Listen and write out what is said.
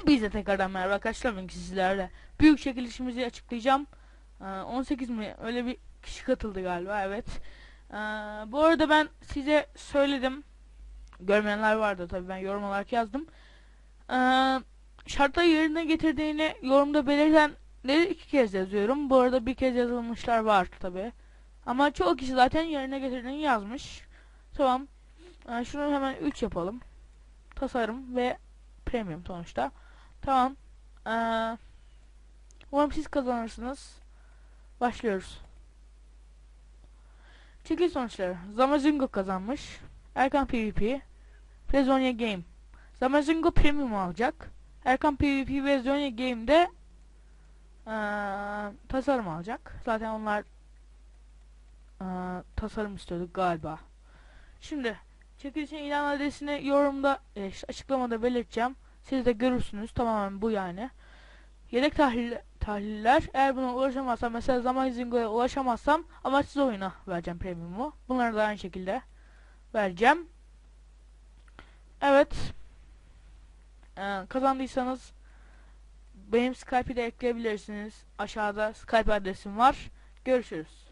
Hepinize tekrardan merhaba arkadaşlar bugün sizlerle büyük çekilişimizi açıklayacağım. Ee, 18 mi öyle bir kişi katıldı galiba evet. Ee, bu arada ben size söyledim. Görmeyenler vardı tabii ben yorum olarak yazdım. Ee, şartları yerine getirdiğini yorumda belirtenleri iki kez yazıyorum. Bu arada bir kez yazılmışlar var tabii. Ama çoğu kişi zaten yerine getirdiğini yazmış. Tamam. Ee, şunu hemen 3 yapalım. Tasarım ve premium sonuçta. Tamam. Ee, umarım siz kazanırsınız. Başlıyoruz. Çekil sonuçları. Zamazingo kazanmış. Erkan PvP. ve Zonya Game. Zamazingo premium alacak. Erkan PvP ve Zonya Game'de ee, tasarım alacak. Zaten onlar ee, tasarım istiyorduk galiba. Şimdi çekilişin ilan adresini yorumda e, açıklamada belirteceğim. Siz de görürsünüz. Tamamen bu yani. Yedek tahlil, tahliller. Eğer buna ulaşamazsam mesela zaman zingoya ulaşamazsam amaçsız oyuna vereceğim premiumu. Bunları da aynı şekilde vereceğim. Evet. Ee, kazandıysanız benim Skype'i de ekleyebilirsiniz. Aşağıda Skype adresim var. Görüşürüz.